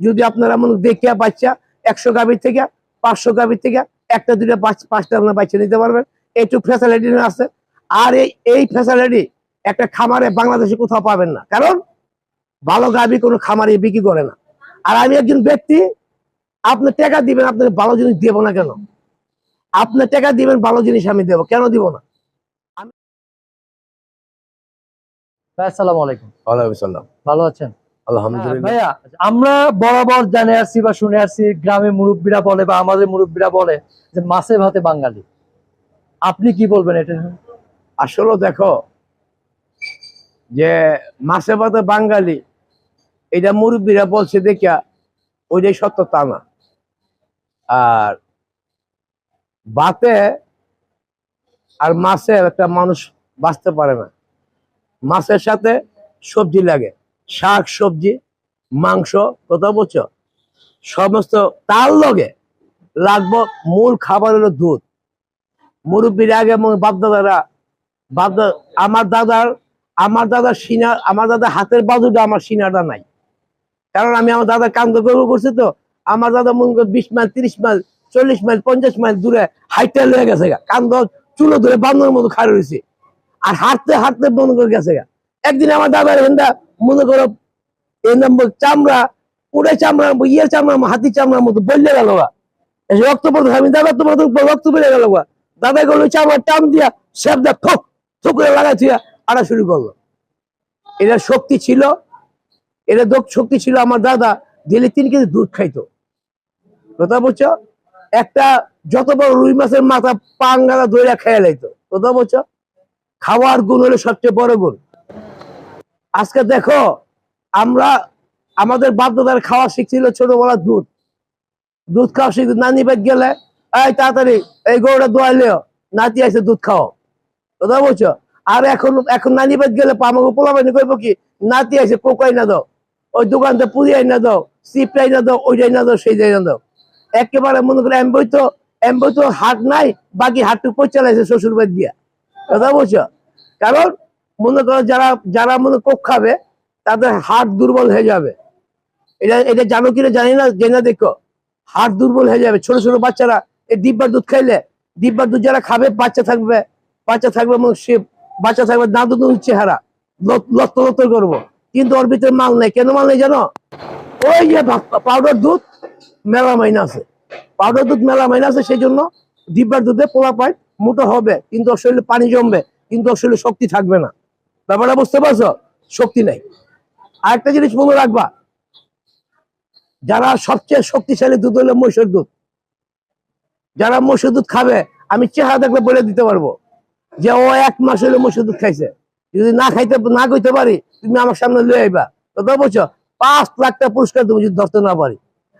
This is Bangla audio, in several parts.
যদি আপনারা মনে দেখিয়া বাচ্চা একশো গাভীর থেকে পাঁচশো গাভীর থেকে একটা দুটো পাঁচ- পাঁচটা আপনার বাচ্চা নিতে পারবেন। এইটুকু ফ্যাসিলিটি আছে। আর এই এই ফ্যাসিলিটি একটা খামারে বাংলাদেশে কোথাও পাবেন না। কারণ ভালো গাভী কোনো খামারে বিক্রি করে না। আর আমি একজন ব্যক্তি আপনি টাকা দিবেন আপনাকে ভালো জিনিস দেব না কেন? আপনি টাকা দিবেন ভালো জিনিস আমি দেবো কেন দিব না? আসসালামু আলাইকুম। ওয়ালাইকুম সালাম ভালো আছেন? আলহামদুলিল্লাহ। আমরা বরাবর জানে আসছি বা শুনে আসছি গ্রামে মুরব্বীরা বলে বা আমাদের মুরব্বীরা বলে যে মাছে ভাতে বাঙালি। আপনি কি বলবেন এটা? আসলে দেখো যে মাছে ভাতে বাঙালি এটা মুরব্বীরা বলছে দেখিয়া ওইটাই সত্য তা না। আর ভাতে আর মাছে একটা মানুষ বাঁচতে পারে না। মাছের সাথে সবজি লাগে। শাক, সবজি, মাংস কথা বলছো সমস্ত তার লগে লাগবো মূল খাবার হলো দুধ। মুরব্বীর আগে বাপদাদারা বাপদা আমার দাদার আমার দাদার সিনা, আমার দাদার হাতের বাজুটা আমার সিনাটা নাই। কারণ আমি আমার দাদা কান্দ গর্ব করছি তো, আমার দাদা মনে বিশ মাইল, তিরিশ মাইল, চল্লিশ মাইল, পঞ্চাশ মাইল দূরে হাইটটা লয়ে গেছে গা। কান্দ চুলো ধরে বান্ধবের মতো খাড়ে রয়েছে। আর হাঁটতে হাঁটতে বন্ধ করে গেছে গা। একদিন আমার দাদার এখানটা মনে করো চামড়া, উড়ে চামড়া, ইয়ের চামড়া, হাতি চামড়ার মতো বললে গেল রক্ত পড়তে আমি দাদা তোমার রক্ত বেড়ে গেল দাদা গেল চামড়া টাম দিয়া সব দা ঠোক ঠোক করে আড়া শুরু করল। এটা শক্তি ছিল, এটা দোক শক্তি ছিল আমার দাদা, দিলে তিন কেজি দুধ খাইতো। কথা বলছো? একটা যত বড় রুই মাছের মাথা পাঙ্গালা দইরা খেয়ে লাইতো। কথা বলছো? খাওয়ার গুণ হলো সবচেয়ে বড় গুণ। আজকে দেখো, আমরা আমাদের বাপদাদার খাওয়া শিখছিল ছোটবেলা দুধ। দুধ খাওয়া শিখতে নানি বাদ গেলে, এই তাড়াতাড়ি, এই গরুটা দোয়াইলেও নাতি আছে দুধ খাও। কথা বলছো? আর এখন এখন নানি বাদ গেলে আমাকে পোলাবানি করব কি? নাতি আছে কোকাই না দাও, ওই দোকানটা আই না দাও সিপটাই না দাও ওইটাই না দাও সেই সেইটাই না দাও। একেবারে মনে করে এমবই তো এমবই তো হাট নাই, বাকি হাটটুকু কই চালাইছে শ্বশুর বাদ দিয়া কথা বলছো? কারণ মনে করো যারা যারা মনে কোক খাবে, তাদের হাট দুর্বল হয়ে যাবে। এটা এটা জানো কিনা জানি না, জেনে দেখো। হাট দুর্বল হয়ে যাবে। ছোট ছোট বাচ্চারা, এই ডিব্বার দুধ খাইলে, ডিব্বার দুধ যারা খাবে, বাচ্চা থাকবে বাচ্চা থাকবে সে বাচ্চা থাকবে দুধ চেহারা। লত্ত লত্ত করব। কিন্তু ওর ভিতরে মাল নেই। কেন মাল নেই জানো? ওই যে পাউডার দুধ, মেলা মাইনা আছে। পাউডার দুধ মেলা মাইনা আছে সেই জন্য ডিব্বার দুধে পোলা পায় মোটা হবে। কিন্তু ওর শরীরে পানি জমবে। কিন্তু ওর শরীরে শক্তি থাকবে না। ব্যাপারটা বুঝতে পারছ? শক্তি নেই। আরেকটা জিনিস মনে রাখবা, যারা সবচেয়ে শক্তিশালী দুধ হলো মহিষের দুধ। যারা মহিষের দুধ খাবে, আমি চেহারা দেখলে বলে দিতে পারব যে ও এক মাস হলে মহিষের দুধ খাইছে। যদি না খাইতে, না কইতে পারি, তুমি আমার সামনে লয়ে আইবা। কথা বলছো পাঁচ লাখ টাকা পুরস্কার তুমি যদি ধরতে না পারি,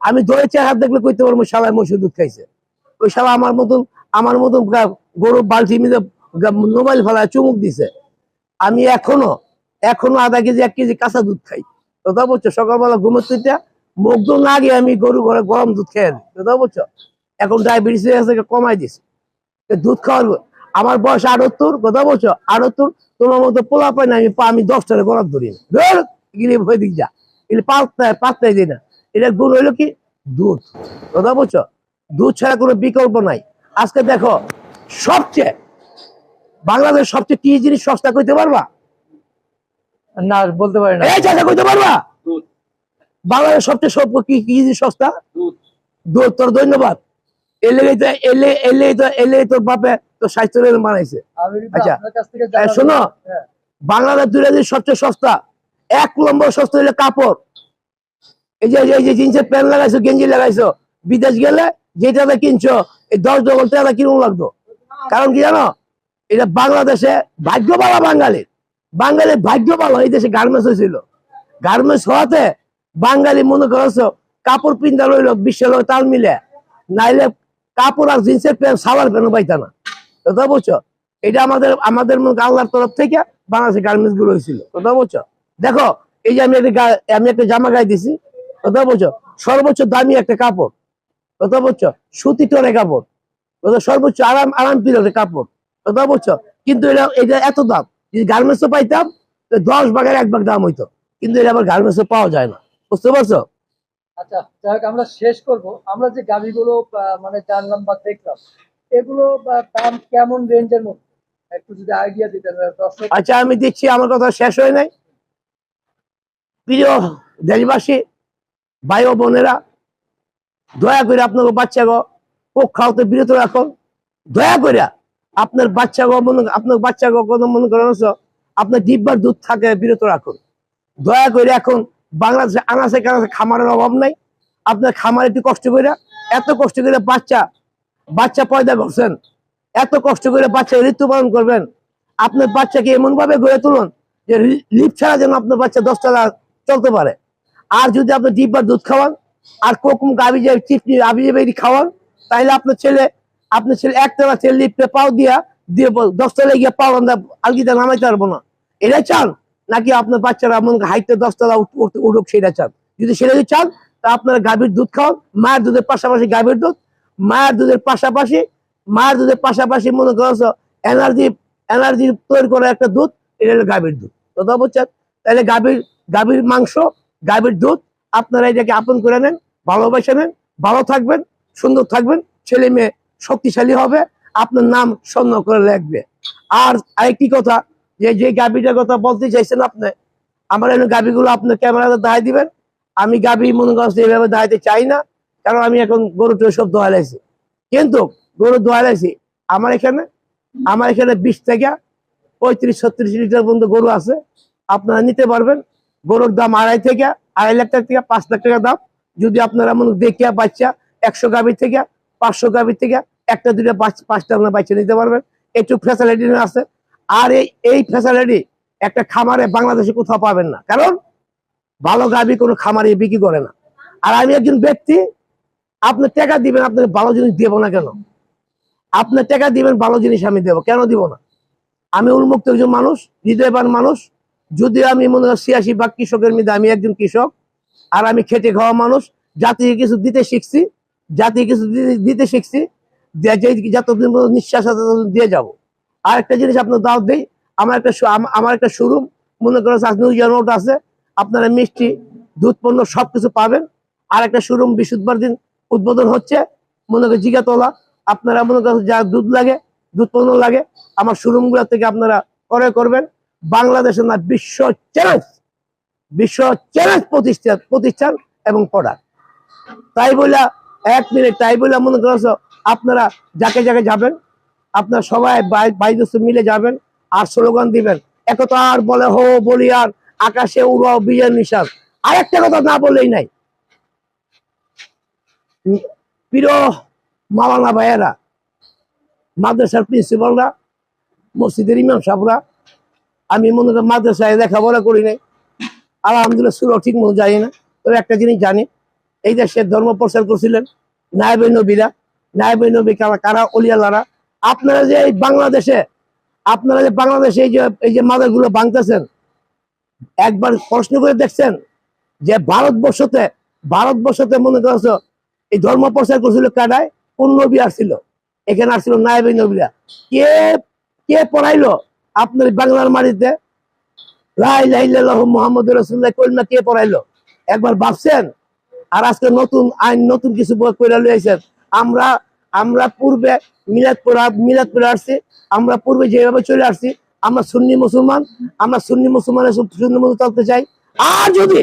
আমি ধরে চেহারা দেখলে কইতে পারব শালায় মহিষের দুধ খাইছে। ওই শালা আমার মতন আমার মতন গরু বালতি মিলে মোবাইল ফেলায় চুমুক দিছে। আমি এখনও এখনও আধা কেজি, এক কেজি কাঁচা দুধ খাই। কথা বলছো, সকালবেলা থেকে মুগ্ধ না গিয়ে আমি গরু ঘরে গরম দুধ খেয়ে দিই কথা বলছো, এখন ডায়াবেটিস হয়ে গেছে কমাই দিস। দুধ খাওয়ার আমার বয়স আটাত্তর কথা বলছো, আটাত্তর, তোমার মতো পোলা পাই না, আমি আমি দশটারে গরম ধরি না। গিলি দিক যা। পাত্তায় পাত্তাই দিই না। এটার গুণ হইল কি? দুধ। কথা বলছো, দুধ ছাড়া কোনো বিকল্প নাই। আজকে দেখো, সবচেয়ে বাংলাদেশ সবচেয়ে কি জিনিস সস্তা কইতে পারবা? না বলতে পারি না। এই চাচা কইতে পারবা? বাংলাদেশ সবচেয়ে সব কি কি জিনিস সস্তা? দুধ। দুধ তোর ধন্যবাদ। তো এলে তো তোর বাপে তোর স্বাস্থ্য আচ্ছা। আপনার কাছ থেকে এই জানার- শোনো হ্যাঁ। বাংলাদেশ জিনিস সবচেয়ে সস্তা। এক নম্বর সস্তা হইলে কাপড়। এই যে এই যে জিন্সের প্যান্ট লাগাইছো গেঞ্জি লাগাইছো বিদেশ গেলে যেটা কিনছো এই দশ ডবল টাকা কিনুন লাগতো কারণ কি জানো? এটা বাংলাদেশে ভাগ্য ভালো বাঙালির বাঙালির ভাগ্য ভালো, এই দেশে গার্মেন্টস হয়েছিল। গার্মেন্টস হওয়াতে বাঙালি মনে করছ, কাপড় পিন্দা রইল, বিশ্বের লগে তাল মিলে। নাইলে কাপড় আর জিন্সের প্যান্ট সালার প্যান্ট পাইতা না। কথা বলছো এটা আমাদের আমাদের মনে আল্লাহর তরফ থেকে বাংলাদেশে গার্মেন্টসগুলো হয়েছিল। কথা বলছো দেখো, এই যে আমি একটা আমি একটা জামা গায়ে দিছি। কথা বলছো সর্বোচ্চ দামি একটা কাপড়। কথা বলছো সুতি টরে কাপড়। সর্বোচ্চ আরাম আরাম পিরিয়ডের কাপড়। কথা বলছো কিন্তু এটা এটা এত দাম। যদি গার্মেন্টসও পাইতাম দশ ভাগের এক ভাগ দাম হইতো। কিন্তু এটা আবার গার্মেন্টসও পাওয়া যায় না। বুঝতে পারছ? আচ্ছা যাই আমরা শেষ করব। আমরা যে গাড়িগুলো মানে জানলাম বা দেখলাম এগুলো দাম কেমন রেঞ্জের মধ্যে? একটু যদি আইডিয়া দিতেন দর্শক। আচ্ছা আমি দেখছি আমার কথা শেষ হয় নাই। প্রিয় দেশবাসী ভাই ও বোনেরা দয়া করে আপনার বাচ্চাগো কোক খাওয়াতে বিরত রাখুন। দয়া করে আপনার বাচ্চাগো মনে আপনার বাচ্চাগো কোনো মনে করেন আপনার ডিব্বার দুধ থাকে, বিরত রাখুন। দয়া করে এখন বাংলাদেশে আনাসে কানাসে খামারের অভাব নাই। আপনার খামার একটু কষ্ট করে এত কষ্ট করে বাচ্চা বাচ্চা পয়দা করছেন, এত কষ্ট করে বাচ্চা ঋতু পালন করবেন। আপনার বাচ্চাকে এমন ভাবে গড়ে তুলুন যে লিপ ছাড়া যেন আপনার বাচ্চা দশটা চলতে পারে। আর যদি আপনি ডিব্বার দুধ খাওয়ান, আর কোকুম গাবি যে চিপনি আবি বেরি খাওয়ান, তাহলে আপনার ছেলে আপনার ছেলে একতলা ছেলে লিপটে পাও দিয়া দিয়ে দশতলা গিয়ে পাও আমরা আলগিতে নামাইতে পারব না। এটা চান? নাকি আপনার বাচ্চারা এমন হাইটে দশতলা উঠ- উঠ- উঠুক, সেটা চান? যদি সেটা যদি চান, তা আপনারা গাভীর দুধ খাওয়ান, মায়ের দুধের পাশাপাশি গাভীর দুধ, মায়ের দুধের পাশাপাশি, মায়ের দুধের পাশাপাশি মনে করছ এনার্জি এনার্জি তৈরি করা একটা দুধ, এটা হলো গাভীর দুধ। কথা বলছেন তাহলে গাভীর গাভীর মাংস, গাভীর দুধ, আপনারা এটাকে আপন করে নেন, ভালোবাসে নেন, ভালো থাকবেন, সুন্দর থাকবেন, ছেলে মেয়ে শক্তিশালী হবে, আপনার নাম স্বর্ণ করে লাগবে আর আরেকটি কথা, যে যে গাভীটার কথা বলতে চাইছেন আপনি, আমার এই গাভীগুলো আপনার ক্যামেরাতে দেখাই দিবেন। আমি গাভী মনে করছি এভাবে দেখাইতে চাই না, কারণ আমি এখন গরু টরু সব দোয়া লাইছি। কিন্তু গরু দোয়া লাইছি, আমার এখানে আমার এখানে বিশ থেকে পঁয়ত্রিশ, ছত্রিশ লিটার পর্যন্ত গরু আছে। আপনারা নিতে পারবেন। গরুর দাম আড়াই থেকে, আড়াই লাখ টাকা থেকে পাঁচ লাখ টাকা দাম। যদি আপনারা মনে দেখিয়া বাচ্চা একশো গাভীর থেকে পাঁচশো গাভীর থেকে একটা দুটা পাঁচটা আপনার বাচ্চা নিতে পারবেন। একটু ফ্যাসিলিটি আছে। আর এই এই ফ্যাসিলিটি একটা খামারে বাংলাদেশে কোথাও পাবেন না। কারণ ভালো গাভী কোনো খামারে বিক্রি করে না। আর আমি একজন ব্যক্তি, আপনি টাকা দিবেন আপনাকে ভালো জিনিস দেবো না কেন? আপনি টাকা দিবেন, ভালো জিনিস আমি দেবো, কেন দিব না? আমি উন্মুক্ত একজন মানুষ, হৃদয়বান মানুষ। যদি আমি মনে হয় ছিয়াশি বা কৃষকের মধ্যে আমি একজন কৃষক, আর আমি খেটে খাওয়া মানুষ, জাতিকে কিছু দিতে শিখছি জাতিকে কিছু দিতে- শিখছি যতদিন নিঃশ্বাস দিয়ে যাব। আর একটা জিনিস আপনার দাওয়াত দেই, আমার একটা আমার একটা শোরুম মনে করেন নোট আছে, আপনারা মিষ্টি, দুধ পণ্য সবকিছু পাবেন। আর একটা শোরুম বৃহস্পতিবার দিন উদ্বোধন হচ্ছে, মনে করেন জিগাতলা, আপনারা মনে করেন যা দুধ লাগে, দুধ পণ্য লাগে, আমার শোরুমগুলা থেকে আপনারা ক্রয় করবেন। বাংলাদেশের না, বিশ্ব চ্যালেঞ্জ বিশ্ব চ্যালেঞ্জ প্রতিষ্ঠান প্রতিষ্ঠান এবং প্রোডাক্ট তাই বলে এক মিনিট তাই বলে মনে করছ আপনারা যাকে যাকে যাবেন, আপনারা সবাই বাইদস্ত মিলে যাবেন আর স্লোগান দিবেন। একথা আর বলে হো বলি আর আকাশে উড়াও বিজয় নিশান। আর একটা কথা না বলেই নাই। প্রিয় মাওলানা ভাইয়েরা, মাদ্রাসার প্রিন্সিপালরা, মসজিদের ইমাম সাহরা আমি মনে করি মাদ্রাসায় লেখাপড়া করি নাই। আলহামদুলিল্লাহ সুর ঠিক মতো জানি না। তবে একটা জিনিস জানি এই দেশে ধর্ম প্রচার করছিলেন নায়বে নবীরা নায়বে নবী কারা কারা? অলিয়ালারা আপনারা যে এই বাংলাদেশে, আপনারা যে বাংলাদেশে এই যে এই যে মাদারগুলো ভাঙতেছেন, একবার প্রশ্ন করে দেখছেন যে ভারতবর্ষতে ভারতবর্ষতে মনে করছ, এই ধর্ম প্রচার করছিল কাটায় কোন নবী আসছিল? এখানে আসছিল নায়বে নবীরা। কে কে পড়াইলো আপনার বাংলার মাটিতে? লাই লাইল্লাহ মোহাম্মদ রসুল্লাহ কলমা কে পড়াইলো? একবার ভাবছেন আর আজকে নতুন আইন, নতুন কিছু করে আমরা আমরা পূর্বে মিলাদ পড়া মিলাদ পড়ে আসছি, আমরা পূর্বে যেভাবে চলে আসছি, আমরা সুন্নি মুসলমান, আমরা সুন্নি মুসলমানের সুন্নি মতো চলতে চাই। আর যদি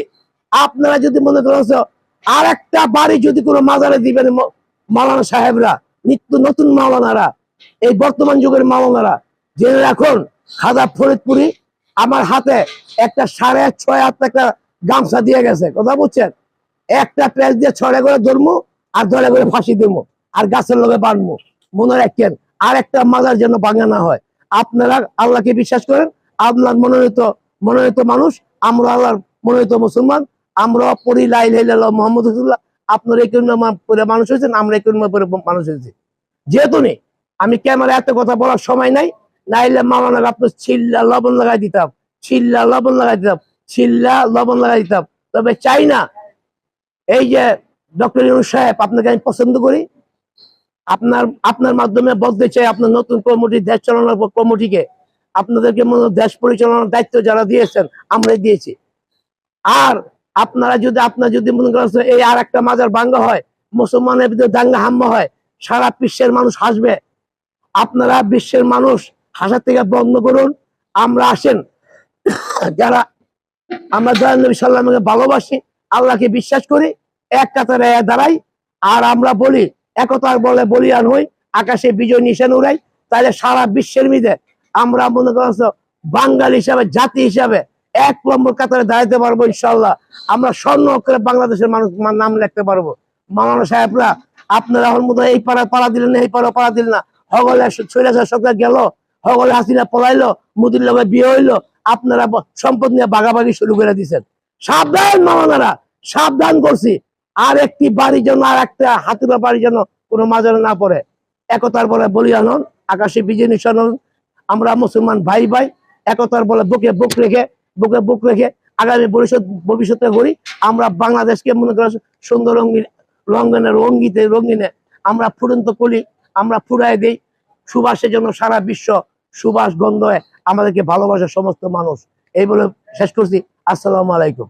আপনারা যদি মনে করেন আর একটা বাড়ি যদি কোনো মাজারে দিবেন মাওলানা সাহেবরা, নিত্য নতুন মাওলানারা, এই বর্তমান যুগের মাওলানারা, জেনে রাখুন খাদা ফরিদপুরি আমার হাতে একটা সাড়ে ছয় হাত একটা গামছা দিয়ে গেছে। কথা বুঝছেন? একটা প্যাচ দিয়ে ছড়ে করে ধরবো আর ধরে করে ফাঁসি দেবো আর গাছের লোকে বাঁধবো মনে রাখেন, আর একটা মাজার যেন ভাঙা না হয়। আপনারা আল্লাহকে বিশ্বাস করেন, আপনার মনোনীত মনোনীত মানুষ, আমরা আল্লাহর মনোনীত মুসলমান, আমরা পড়ি লাই মোহাম্মদ রসুল্লাহ আপনার এই মানুষ হয়েছেন, আমরা কর্মে পরে মানুষ হয়েছি। যেহেতু নেই, আমি ক্যামেরা এত কথা বলার সময় নাই নাইলে মাওলানা আপনার ছিল্লা লবণ লাগাই দিতাম, ছিল্লা লবণ লাগাই দিতাম, ছিল্লা লবণ লাগাই দিতাম। তবে চাই না এই যে ডক্টর ইউনুস সাহেব, আপনাকে আমি পছন্দ করি। আপনার আপনার মাধ্যমে বলতে চাই, আপনার নতুন কমিটি দেশ চালানোর কমিটিকে আপনাদেরকে মনে দেশ পরিচালনার দায়িত্ব যারা দিয়েছেন, আমরাই দিয়েছি। আর আপনারা যদি, আপনার যদি মনে করেন এই আর একটা মাজার ভাঙ্গা হয়, মুসলমানের ভিতরে দাঙ্গা হাম্মা হয়, সারা বিশ্বের মানুষ হাসবে। আপনারা বিশ্বের মানুষ হাসার থেকে বন্ধ করুন। আমরা আসেন, যারা আমরা দয়াল নবী সাল্লামকে ভালোবাসি আল্লাহকে বিশ্বাস করি এক কাতারে দাঁড়াই আর আমরা বলি একতার বলে বলিয়ান হই আকাশে বিজয় নিশান উড়াই তাহলে সারা বিশ্বের মিদে আমরা মনে করছ বাঙালি হিসাবে জাতি হিসাবে এক নম্বর কাতারে দাঁড়াতে পারব ইনশাল্লাহ আমরা স্বর্ণ অক্ষরে বাংলাদেশের মানুষ নাম লিখতে পারব। মাওলানা সাহেবরা আপনারা এখন মতো এই পাড়া পাড়া দিলেন না, এই পাড়া পাড়া দিলেন না। হগলে ছৈরাচার সরকার গেল হগলে হাসিনা পলাইলো মুদির লগে বিয়ে হইল আপনারা সম্পদ নিয়ে বাগাবাগি শুরু করে দিচ্ছেন সাবধান মামানারা, সাবধান করছি। আর একটি বাড়ি যেন আর একটা হাতুরা বাড়ি যেন কোনো মাজারে না পড়ে। একতার বলে বলিয়ান হন আকাশে বিজয় নিশান আমরা মুসলমান ভাই ভাই, একতার বলে বুকে বুক রেখে, বুকে বুক রেখে আগামী ভবিষ্যৎ, ভবিষ্যতে করি। আমরা বাংলাদেশকে মনে করো সুন্দর রঙিন রঙ্গনে রঙ্গিতে রঙিনে। আমরা ফুরন্ত কলি, আমরা ফুরাই দিই। সুবাসের জন্য সারা বিশ্ব সুবাস গন্ধ আমাদেরকে ভালোবাসে সমস্ত মানুষ। এই বলে শেষ করছি। আসসালামু আলাইকুম।